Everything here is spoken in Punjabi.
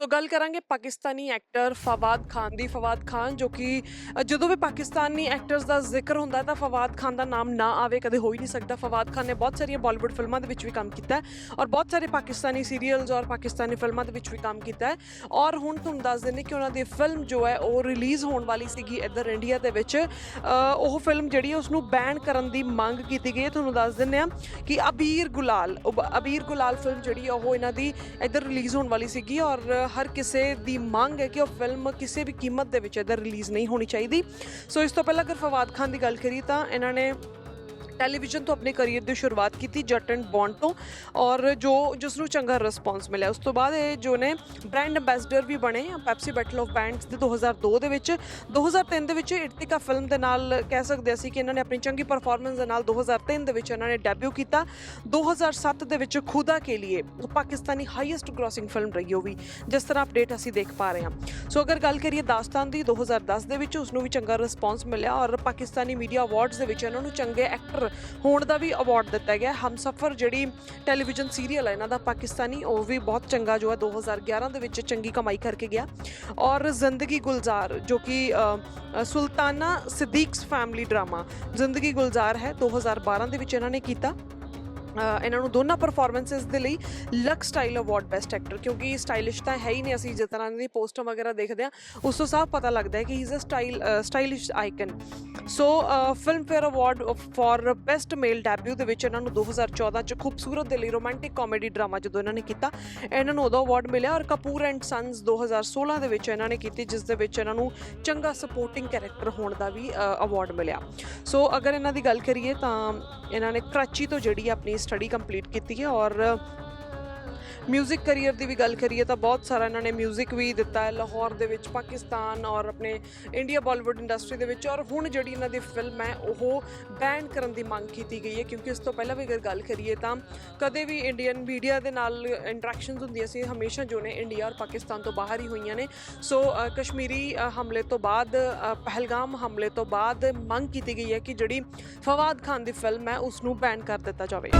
ਤੋ ਗੱਲ ਕਰਾਂਗੇ ਪਾਕਿਸਤਾਨੀ ਐਕਟਰ ਫਵਾਦ ਖਾਨ ਦੀ, ਫਵਾਦ ਖਾਨ ਜੋ ਕਿ ਜਦੋਂ ਵੀ ਪਾਕਿਸਤਾਨੀ ਐਕਟਰਸ ਦਾ ਜ਼ਿਕਰ ਹੁੰਦਾ ਤਾਂ ਫਵਾਦ ਖਾਨ ਦਾ ਨਾਮ ਨਾ ਆਵੇ, ਕਦੇ ਹੋ ਹੀ ਨਹੀਂ ਸਕਦਾ। ਫਵਾਦ ਖਾਨ ਨੇ ਬਹੁਤ ਸਾਰੀਆਂ ਬਾਲੀਵੁੱਡ ਫਿਲਮਾਂ ਦੇ ਵਿੱਚ ਵੀ ਕੰਮ ਕੀਤਾ ਹੈ ਔਰ ਬਹੁਤ ਸਾਰੇ ਪਾਕਿਸਤਾਨੀ ਸੀਰੀਅਲਸ ਔਰ ਪਾਕਿਸਤਾਨੀ ਫਿਲਮਾਂ ਦੇ ਵਿੱਚ ਵੀ ਕੰਮ ਕੀਤਾ ਹੈ। ਔਰ ਹੁਣ ਤੁਹਾਨੂੰ ਦੱਸ ਦਿੰਦੇ ਕਿ ਉਹਨਾਂ ਦੀ ਫਿਲਮ ਜੋ ਹੈ ਉਹ ਰਿਲੀਜ਼ ਹੋਣ ਵਾਲੀ ਸੀਗੀ ਇੱਧਰ ਇੰਡੀਆ ਦੇ ਵਿੱਚ। ਉਹ ਫਿਲਮ ਜਿਹੜੀ ਹੈ ਉਸ ਨੂੰ ਬੈਨ ਕਰਨ ਦੀ ਮੰਗ ਕੀਤੀ ਗਈ ਹੈ। ਤੁਹਾਨੂੰ ਦੱਸ ਦਿੰਦੇ ਆ ਕਿ ਅਬੀਰ ਗੁਲਾਲ ਉਹ ਅਬੀਰ ਗੁਲਾਲ ਫਿਲਮ ਜਿਹੜੀ ਹੈ ਉਹ ਇਹਨਾਂ ਦੀ ਇੱਧਰ ਰਿਲੀਜ਼ ਹੋਣ ਵਾਲੀ ਸੀਗੀ ਔਰ ਹਰ ਕਿਸੇ ਦੀ ਮੰਗ ਹੈ ਕਿ ਉਹ ਫਿਲਮ ਕਿਸੇ ਵੀ ਕੀਮਤ ਦੇ ਵਿੱਚ ਇੱਧਰ ਰਿਲੀਜ਼ ਨਹੀਂ ਹੋਣੀ ਚਾਹੀਦੀ। ਸੋ ਇਸ ਤੋਂ ਪਹਿਲਾਂ ਅਗਰ ਫਵਾਦ ਖਾਨ ਦੀ ਗੱਲ ਕਰੀਏ ਤਾਂ ਇਹਨਾਂ ਨੇ ਟੈਲੀਵਿਜ਼ਨ ਤੋਂ ਆਪਣੇ ਕੈਰੀਅਰ ਦੀ ਸ਼ੁਰੂਆਤ ਕੀਤੀ ਜੱਟ ਐਂਡ ਬੌਂਡ ਤੋਂ ਔਰ ਜੋ ਜਿਸ ਨੂੰ ਚੰਗਾ ਰਿਸਪੌਂਸ ਮਿਲਿਆ। ਉਸ ਤੋਂ ਬਾਅਦ ਇਹ ਜੋ ਨੇ ਬ੍ਰਾਂਡ ਐਂਬੈਸਡਰ ਵੀ ਬਣੇ ਪੈਪਸੀ ਬੈਟਲ ਆਫ ਬੈਂਡਸ ਦੇ 2002 ਦੇ ਵਿੱਚ। 2003 ਦੇ ਵਿੱਚ ਇਰਤਿਕਾ ਫਿਲਮ ਦੇ ਨਾਲ ਕਹਿ ਸਕਦੇ ਅਸੀਂ ਕਿ ਇਹਨਾਂ ਨੇ ਆਪਣੀ ਚੰਗੀ ਪਰਫਾਰਮੈਂਸ ਦੇ ਨਾਲ 2003 ਦੇ ਵਿੱਚ ਇਹਨਾਂ ਨੇ ਡੈਬਿਊ ਕੀਤਾ। 2007 ਦੇ ਵਿੱਚ ਖੁਦਾ ਕੇ ਲਈ ਪਾਕਿਸਤਾਨੀ ਹਾਈਐਸਟ ਗ੍ਰੋਸਿੰਗ ਫਿਲਮ ਰਹੀ ਉਹ ਵੀ, ਜਿਸ ਤਰ੍ਹਾਂ ਅਪਡੇਟ ਅਸੀਂ ਦੇਖ ਪਾ ਰਹੇ ਹਾਂ। ਸੋ ਅਗਰ ਗੱਲ ਕਰੀਏ ਦਾਸਤਾਨ ਦੀ 2010 ਦੇ ਵਿੱਚ ਉਸ ਨੂੰ ਵੀ ਚੰਗਾ ਰਿਸਪੌਂਸ ਮਿਲਿਆ ਔਰ ਪਾਕਿਸਤਾਨੀ ਮੀਡੀਆ ਅਵਾਰਡਸ ਦੇ ਵਿੱਚ ਇਹਨਾਂ ਨੂੰ ਚੰਗੇ ਐਕਟਰ ਹੋਣ ਦਾ ਵੀ ਅਵਾਰਡ ਦਿੱਤਾ ਗਿਆ। ਹਮਸਫਰ ਜਿਹੜੀ ਟੈਲੀਵਿਜ਼ਨ ਸੀਰੀਅਲ ਹੈ ਇਹਨਾਂ ਦਾ ਪਾਕਿਸਤਾਨੀ, ਉਹ ਵੀ ਬਹੁਤ ਚੰਗਾ ਜੋ ਹੈ 2011 ਦੇ ਵਿੱਚ ਚੰਗੀ ਕਮਾਈ ਕਰਕੇ ਗਿਆ। ਔਰ ਜ਼ਿੰਦਗੀ ਗੁਲਜ਼ਾਰ, ਜੋ ਕਿ ਸੁਲਤਾਨਾ ਸਦੀਕਸ ਫੈਮਿਲੀ ਡਰਾਮਾ ਜ਼ਿੰਦਗੀ ਗੁਲਜ਼ਾਰ ਹੈ 2012 ਦੇ ਵਿੱਚ ਇਹਨਾਂ ਨੇ ਕੀਤਾ। ਇਹਨਾਂ ਨੂੰ ਦੋਨਾਂ ਪਰਫਾਰਮੈਂਸਸ ਦੇ ਲਈ lux style award best actor ਕਿਉਂਕਿ ਸਟਾਈਲਿਸ਼ ਤਾਂ ਹੈ ਹੀ ਨਹੀਂ, ਅਸੀਂ ਜਿਸ ਤਰ੍ਹਾਂ ਇਹਨਾਂ ਦੀ ਪੋਸਟਾਂ ਵਗੈਰਾ ਦੇਖਦੇ ਆ ਉਸ ਤੋਂ ਸਾਫ਼ ਪਤਾ ਲੱਗਦਾ ਹੈ ਕਿ he is a style stylish icon so Filmfare award for best male debut ਦੇ ਵਿੱਚ ਇਹਨਾਂ ਨੂੰ 2014 ਚ ਖੂਬਸੂਰਤ ਦੇ ਲਈ ਰੋਮਾਂਟਿਕ ਕਾਮੇਡੀ ਡਰਾਮਾ ਜਦੋਂ ਇਹਨਾਂ ਨੇ ਕੀਤਾ, ਇਹਨਾਂ ਨੂੰ ਉਹਦਾ ਅਵਾਰਡ ਮਿਲਿਆ ਔਰ ਕਪੂਰ ਐਂਡ ਸਨਸ 2016 ਦੇ ਵਿੱਚ ਇਹਨਾਂ ਨੇ ਕੀਤੀ, ਜਿਸ ਦੇ ਵਿੱਚ ਇਹਨਾਂ ਨੂੰ ਚੰਗਾ ਸਪੋਰਟਿੰਗ ਕੈਰੈਕਟਰ ਹੋਣ ਦਾ ਵੀ ਅਵਾਰਡ ਮਿਲਿਆ। ਸੋ ਅਗਰ ਇਹਨਾਂ ਦੀ ਗੱਲ ਕਰੀਏ ਤਾਂ ਇਹਨਾਂ ਨੇ ਕਰਾਚੀ ਤੋਂ ਜਿਹੜੀ ਆਪਣੀ ਸਟੱਡੀ ਕੰਪਲੀਟ ਕੀਤੀ ਹੈ ਔਰ ਮਿਊਜ਼ਿਕ ਕੈਰੀਅਰ ਦੀ ਵੀ ਗੱਲ ਕਰੀਏ ਤਾਂ ਬਹੁਤ ਸਾਰਾ ਇਹਨਾਂ ਨੇ ਮਿਊਜ਼ਿਕ ਵੀ ਦਿੱਤਾ ਹੈ, ਲਾਹੌਰ ਦੇ ਵਿੱਚ, ਪਾਕਿਸਤਾਨ ਔਰ ਆਪਣੇ ਇੰਡੀਆ ਬਾਲੀਵੁੱਡ ਇੰਡਸਟਰੀ ਦੇ ਵਿੱਚ ਔਰ ਹੁਣ ਜਿਹੜੀ ਇਹਨਾਂ ਦੀ ਫਿਲਮ ਹੈ, ਉਹ ਬੈਨ ਕਰਨ ਦੀ ਮੰਗ ਕੀਤੀ ਗਈ ਹੈ ਕਿਉਂਕਿ ਇਸ ਤੋਂ ਪਹਿਲਾਂ ਵੀ ਅਗਰ ਗੱਲ ਕਰੀਏ ਤਾਂ ਕਦੇ ਵੀ ਇੰਡੀਅਨ ਮੀਡੀਆ ਦੇ ਨਾਲ ਇੰਟਰੈਕਸ਼ਨਸ ਹੁੰਦੀਆਂ ਸੀ, ਹਮੇਸ਼ਾ ਜੋ ਨੇ ਇੰਡੀਆ ਔਰ ਪਾਕਿਸਤਾਨ ਤੋਂ ਬਾਹਰ ਹੀ ਹੋਈਆਂ ਨੇ। ਸੋ ਕਸ਼ਮੀਰੀ ਹਮਲੇ ਤੋਂ ਬਾਅਦ ਪਹਿਲਗਾਮ ਹਮਲੇ ਤੋਂ ਬਾਅਦ ਮੰਗ ਕੀਤੀ ਗਈ ਹੈ ਕਿ ਜਿਹੜੀ ਫਵਾਦ ਖਾਨ ਦੀ ਫਿਲਮ ਹੈ ਉਸ ਨੂੰ ਬੈਨ ਕਰ ਦਿੱਤਾ ਜਾਵੇ।